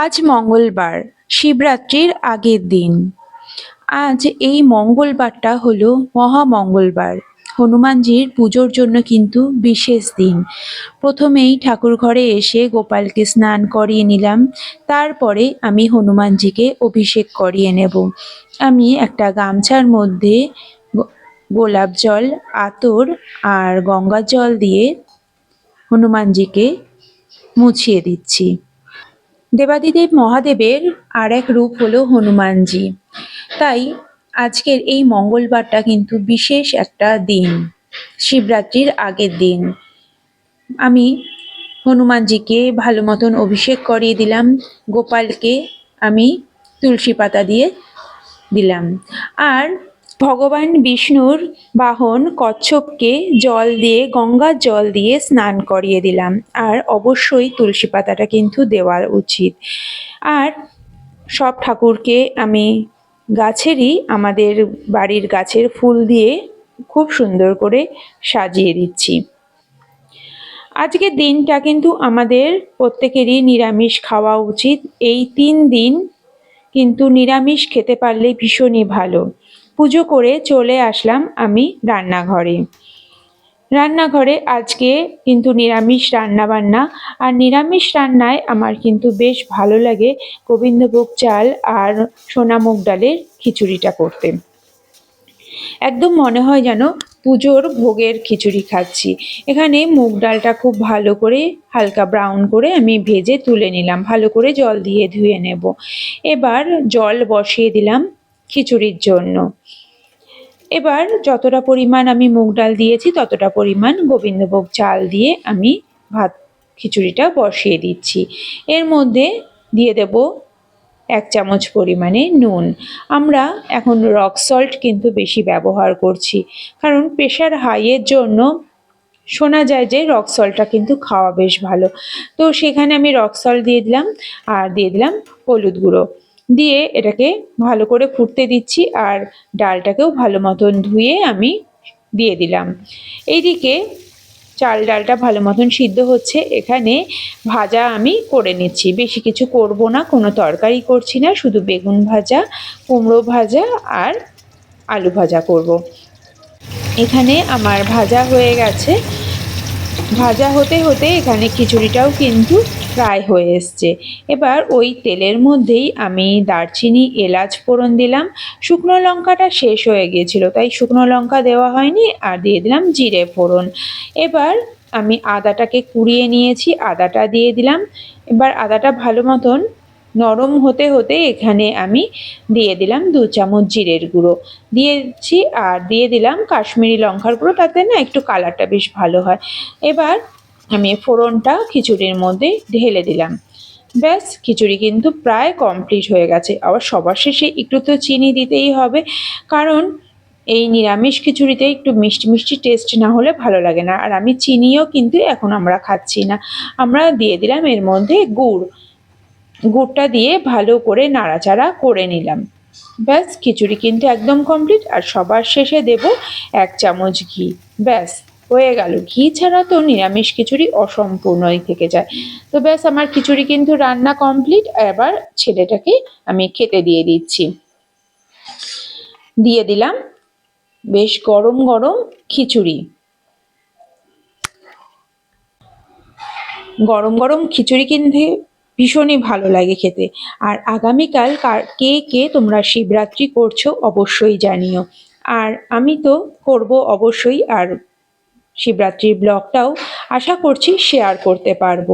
আজ মঙ্গলবার, শিবরাত্রির আগের দিন। আজ এই মঙ্গলবারটা হলো মহামঙ্গলবার, হনুমানজির পুজোর জন্য কিন্তু বিশেষ দিন। প্রথমেই ঠাকুর ঘরে এসে গোপালকে স্নান করিয়ে নিলাম, তারপরে আমি হনুমানজিকে অভিষেক করিয়ে নেব। আমি একটা গামছার মধ্যে গোলাপ জল, আতর আর গঙ্গা জল দিয়ে হনুমানজিকে মুছিয়ে দিচ্ছি। দেবাদিদেব মহাদেবের আর এক রূপ হলো হনুমানজি। তাই আজকের এই মঙ্গলবারটা কিন্তু বিশেষ একটা দিন, শিবরাত্রির আগের দিন। আমি হনুমানজিকে ভালো মতন অভিষেক করিয়ে দিলাম, গোপালকে আমি তুলসী পাতা দিয়ে দিলাম। আর ভগবান বিষ্ণুর বাহন কচ্ছপকে জল দিয়ে, গঙ্গার জল দিয়ে স্নান করিয়ে দিলাম। আর অবশ্যই তুলসী পাতাটা কিন্তু দেওয়া উচিত। আর সব ঠাকুরকে আমি গাছেরই, আমাদের বাড়ির গাছের ফুল দিয়ে খুব সুন্দর করে সাজিয়ে দিচ্ছি। আজকের দিনটা কিন্তু আমাদের প্রত্যেকেরই নিরামিষ খাওয়া উচিত। এই তিন দিন কিন্তু নিরামিষ খেতে পারলে ভীষণই ভালো। পুজো করে চলে আসলাম আমি রান্নাঘরে। রান্নাঘরে আজকে কিন্তু নিরামিষ রান্না বান্না আর নিরামিষ রান্নায় আমার কিন্তু বেশ ভালো লাগে গোবিন্দভোগ চাল আর সোনা মুগ ডালের খিচুড়িটা করতে। একদম মনে হয় যেন পুজোর ভোগের খিচুড়ি খাচ্ছি। এখানে মুগ ডালটা খুব ভালো করে হালকা ব্রাউন করে আমি ভেজে তুলে নিলাম, ভালো করে জল দিয়ে ধুয়ে নেব। এবার জল বসিয়ে দিলাম খিচুড়ির জন্য। এবার যতটা পরিমাণ আমি মুগ ডাল দিয়েছি, ততটা পরিমাণ গোবিন্দভোগ চাল দিয়ে আমি ভাত খিচুড়িটা বসিয়ে দিচ্ছি। এর মধ্যে দিয়ে দেব এক চামচ পরিমাণে নুন। আমরা এখন রক সল্ট কিন্তু বেশি ব্যবহার করছি, কারণ প্রেশার হাইয়ের জন্য শোনা যায় যে রক সল্টটা কিন্তু খাওয়া বেশ ভালো। তো সেখানে আমি রক সল্ট দিয়ে দিলাম, আর দিয়ে দিলাম হলুদ গুঁড়ো। দিয়ে এটাকে ভালো করে ফুটতে দিচ্ছি আর ডালটাকেও ভালো মতন ধুয়ে আমি দিয়ে দিলাম। এইদিকে চাল ডালটা ভালো মতন সিদ্ধ হচ্ছে। এখানে ভাজা আমি করে নিচ্ছি। বেশি কিছু করব না, কোনো তরকারি করছি না, শুধু বেগুন ভাজা, কুমড়ো ভাজা আর আলু ভাজা করব। এখানে আমার ভাজা হয়ে গেছে। ভাজা হতে হতে এখানে খিচুড়িটাও কিন্তু প্রায় হয়ে এসছে। এবার ওই তেলের মধ্যেই আমি দারচিনি, এলাচ ফোড়ন দিলাম। শুকনো লঙ্কাটা শেষ হয়ে গিয়েছিল, তাই শুকনো লঙ্কা দেওয়া হয়নি আর দিয়ে দিলাম জিরে ফোড়ন। এবার আমি আদাটাকে কুড়িয়ে নিয়েছি, আদাটা দিয়ে দিলাম। এবার আদাটা ভালো মতন নরম হতে হতে এখানে আমি দিয়ে দিলাম দু চামচ জিরের গুঁড়ো। দিয়েছি আর দিয়ে দিলাম কাশ্মীরি লঙ্কার গুঁড়ো, তাতে না একটু কালারটা বেশ ভালো হয়। এবার আমি ফোড়নটা খিচুড়ির মধ্যে ঢেলে দিলাম। ব্যাস, খিচুড়ি কিন্তু প্রায় কমপ্লিট হয়ে গেছে। আবার সবার শেষে একটু তো চিনি দিতেই হবে, কারণ এই নিরামিষ খিচুড়িতে একটু মিষ্টি মিষ্টি টেস্ট না হলে ভালো লাগে না। আর আমি চিনিও কিন্তু এখন আমরা খাচ্ছি না। আমরা দিয়ে দিলাম এর মধ্যে গুড়। গুড়টা দিয়ে ভালো করে নাড়াচাড়া করে নিলাম। ব্যাস, খিচুড়ি কিন্তু একদম কমপ্লিট আর সবার শেষে দেব এক চামচ ঘি। ব্যাস। হয়ে গেল। ঘি ছাড়া তো নিরামিষ খিচুড়ি অসম্পূর্ণই থেকে যায়। তো ব্যাস, আমার খিচুড়ি কিন্তু রান্না কমপ্লিট এবার ছেলেটাকে আমি খেতে দিয়ে দিচ্ছি। দিয়ে দিলাম বেশ গরম গরম খিচুড়ি। গরম গরম খিচুড়ি কিন্তু ভীষণই ভালো লাগে খেতে। আর আগামীকাল কার, কে কে তোমরা শিবরাত্রি করছ অবশ্যই জানিও। আর আমি তো করব অবশ্যই। আর শিবরাত্রির ব্লগটাও আশা করছি শেয়ার করতে পারব।